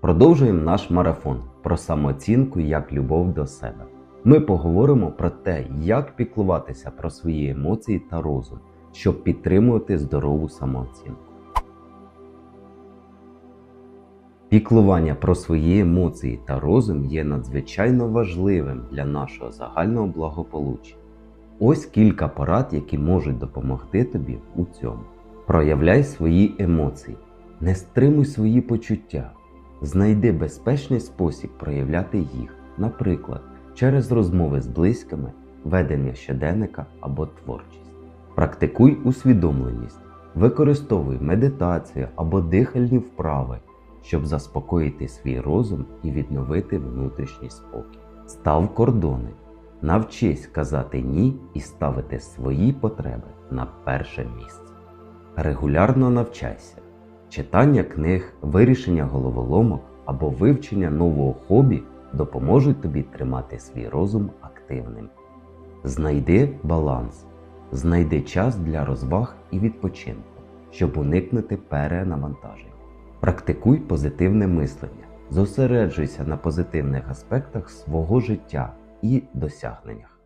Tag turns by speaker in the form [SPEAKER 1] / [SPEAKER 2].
[SPEAKER 1] Продовжуємо наш марафон про самооцінку як любов до себе. Ми поговоримо про те, як піклуватися про свої емоції та розум, щоб підтримувати здорову самооцінку. Піклування про свої емоції та розум є надзвичайно важливим для нашого загального благополуччя. Ось кілька порад, які можуть допомогти тобі у цьому. Проявляй свої емоції, не стримуй свої почуття, знайди безпечний спосіб проявляти їх, наприклад, через розмови з близькими, ведення щоденника або творчість. Практикуй усвідомленість, використовуй медитацію або дихальні вправи, щоб заспокоїти свій розум і відновити внутрішній спокій. Став кордони. Навчись казати ні і ставити свої потреби на перше місце. Регулярно навчайся. Читання книг, вирішення головоломок або вивчення нового хобі допоможуть тобі тримати свій розум активним. Знайди баланс, знайди час для розваг і відпочинку, щоб уникнути перенавантаження. Практикуй позитивне мислення, зосереджуйся на позитивних аспектах свого життя і досягненнях.